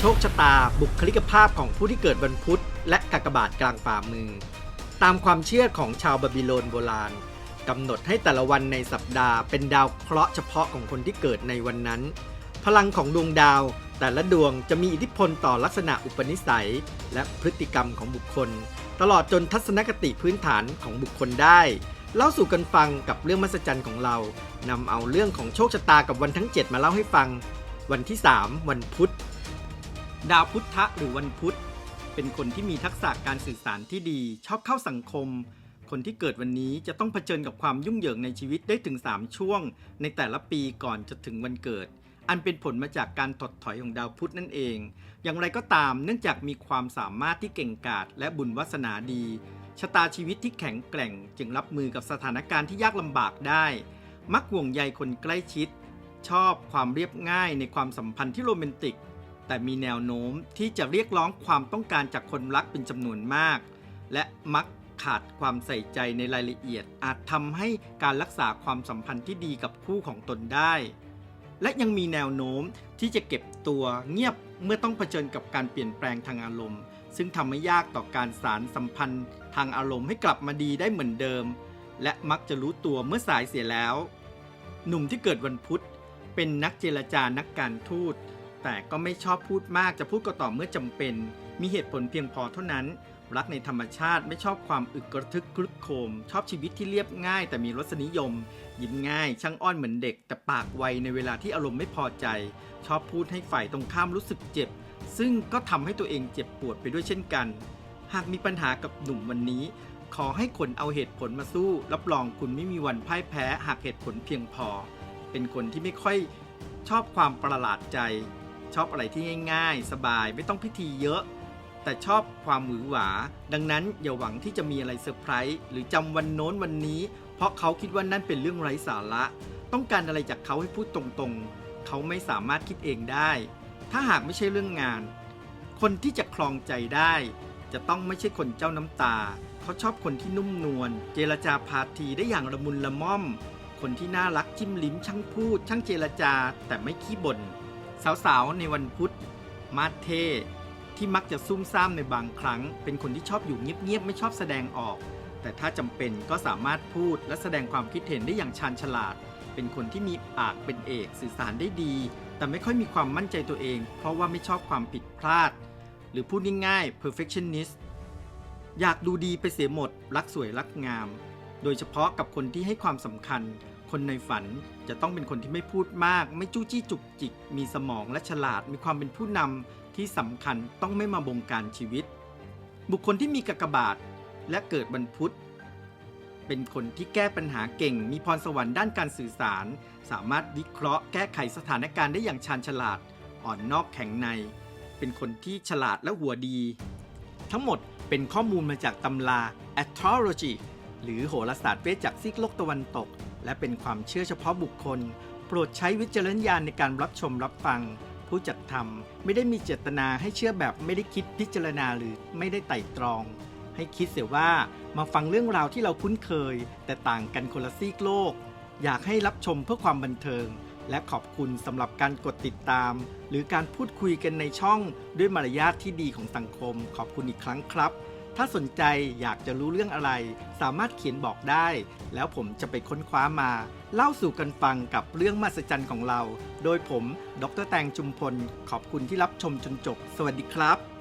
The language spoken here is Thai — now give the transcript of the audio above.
โชคชะตาบุคลิกภาพของผู้ที่เกิดวันพุธ และกากบาทกลางฝ่ามือ ตามความเชื่อของชาวบาบิโลนโบราณกำหนดให้แต่ละวันในสัปดาห์เป็นดาวเคราะห์เฉพาะของคนที่เกิดในวันนั้น พลังของดวงดาว แต่ละดวงจะมีอิทธิพลต่อลักษณะอุปนิสัย และพฤติกรรมของบุคคล ตลอดจนทัศนคติพื้นฐานของบุคคลได้ เล่าสู่กันฟังกับเรื่องมหัศจรรย์ของเรานำเอาเรื่องของโชคชะตากับวันทั้ง 7 มาเล่าให้ฟัง วันที่ 3 วันพุธ ดาวพุธทะหรือวันพุธ เป็นคนที่มีทักษะการสื่อสารที่ดี ชอบเข้าสังคม คนที่เกิดวันนี้จะต้องเผชิญกับความยุ่งเหยิงในชีวิตได้ถึง 3 ช่วง ในแต่ละปีก่อนจะถึงวันเกิด อันเป็นผลมาจากการถดถอยของดาวพุธนั่นเอง อย่างไรก็ตามเนื่องจากมีความสามารถที่เก่งกาจและบุญวาสนาดี ชะตาชีวิตที่แข็งแกร่ง จึงรับมือกับสถานการณ์ที่ยากลำบากได้ มักห่วงใยคนใกล้ชิด ชอบความเรียบง่ายในความสัมพันธ์ที่โรแมนติก แต่มีแนวโน้มที่จะเรียกร้องความต้องการจากคนรักเป็นจำนวนมาก และมักขาดความใส่ใจในรายละเอียด อาจทำให้การรักษาความสัมพันธ์ที่ดีกับคู่ของตนได้ และยังมีแนวโน้มที่จะเก็บตัวเงียบเมื่อต้องเผชิญกับการเปลี่ยนแปลงทางอารมณ์ ซึ่งทำให้ยากต่อการสารสัมพันธ์ทางอารมณ์ให้กลับมาดีได้เหมือนเดิม และมักจะรู้ตัวเมื่อสายเสียแล้ว หนุ่มที่เกิดวันพุธเป็นนักเจรจานักการทูต แต่ก็ไม่ชอบพูดมากจะพูดก็ต่อเมื่อจำเป็น มีเหตุผลเพียงพอเท่านั้น รักในธรรมชาติไม่ชอบความอึกกระทึกคลึกโคม ชอบชีวิตที่เรียบง่าย แต่มีรสนิยม ยิ้มง่าย ช่างอ้อนเหมือนเด็ก แต่ปากไวในเวลาที่อารมณ์ไม่พอใจ ชอบพูดให้ฝ่ายตรงข้ามรู้สึกเจ็บ ซึ่งก็ทำให้ตัวเองเจ็บปวดไปด้วยเช่นกัน หากมีปัญหากับหนุ่มวันนี้ ขอให้คนเอาเหตุผลมาสู้ รับรองคุณไม่มีวันพ่ายแพ้ หากเหตุผลเพียงพอ เป็นคนที่ไม่ค่อยชอบความประหลาดใจ ชอบอะไรที่ง่ายๆ สบายไม่ต้องพิธีเยอะ แต่ชอบความหวือหวา ดังนั้นอย่าหวังที่จะมีอะไรเซอร์ไพรส์หรือจำวันโน้นวันนี้ เพราะเขาคิดว่านั่นเป็นเรื่องไร้สาระ ต้องการอะไรจากเขาให้พูดตรงๆ เขาไม่สามารถคิดเองได้ ถ้าหากไม่ใช่เรื่องงาน คนที่จะคลองใจได้ จะต้องไม่ใช่คนเจ้าน้ำตา เขาชอบคนที่นุ่มนวลเจรจาพาทีได้อย่างละมุนละม่อม คนที่น่ารักจิ้มลิ้มช่างพูด ช่างเจรจา แต่ไม่ขี้บ่น สาวๆ ในวันพุธมาเทที่มักจะซุ่มซ่ามในบางครั้ง เป็นคนที่ชอบอยู่เงียบๆ ไม่ชอบแสดงออก แต่ถ้าจำเป็นก็สามารถพูดและแสดงความคิดเห็นได้อย่างชาญฉลาด เป็นคนที่มีปากเป็นเอกสื่อสารได้ดี แต่ไม่ค่อยมีความมั่นใจตัวเอง เพราะว่าไม่ชอบความผิดพลาด หรือพูดง่ายๆ perfectionist อยากดูดีไปเสียหมด รักสวยรักงาม โดยเฉพาะกับคนที่ให้ความสำคัญ คนในฝันจะต้องเป็นคนที่ไม่พูดมาก ไม่จู้จี้จุกจิก มีสมองและฉลาด มีความเป็นผู้นำที่สำคัญต้องไม่มาบงการชีวิต บุคคลที่มีกากบาทและเกิดวันพุธเป็นคนที่แก้ปัญหาเก่ง มีพรสวรรค์ด้านการสื่อสาร สามารถวิเคราะห์แก้ไขสถานการณ์ได้อย่างชาญฉลาด อ่อนนอกแข็งใน เป็นคนที่ฉลาดและหัวดี ทั้งหมดเป็นข้อมูลมาจากตำรา astrology หรือโหราศาสตร์เวจากซีกโลกตะวันตก และเป็นความเชื่อเฉพาะบุคคล โปรดใช้วิจารณญาณในการรับชมรับฟัง ผู้จัดทำไม่ได้มีเจตนาให้เชื่อแบบไม่ได้คิดพิจารณาหรือไม่ได้ไต่ตรอง ให้คิดเสียว่ามาฟังเรื่องราวที่เราคุ้นเคย แต่ต่างกันคนละซีกโลก อยากให้รับชมเพื่อความบันเทิง และขอบคุณสำหรับการกดติดตาม หรือการพูดคุยกันในช่องด้วยมารยาทที่ดีของสังคม ขอบคุณอีกครั้งครับ ถ้าสนใจอยากจะรู้เรื่องอะไร สามารถเขียนบอกได้ แล้วผมจะไปค้นคว้ามา เล่าสู่กันฟังกับเรื่องมหัศจรรย์ของเรา โดยผม ดรแตงจุมพล ขอบคุณที่รับชมจนจบ สวัสดีครับ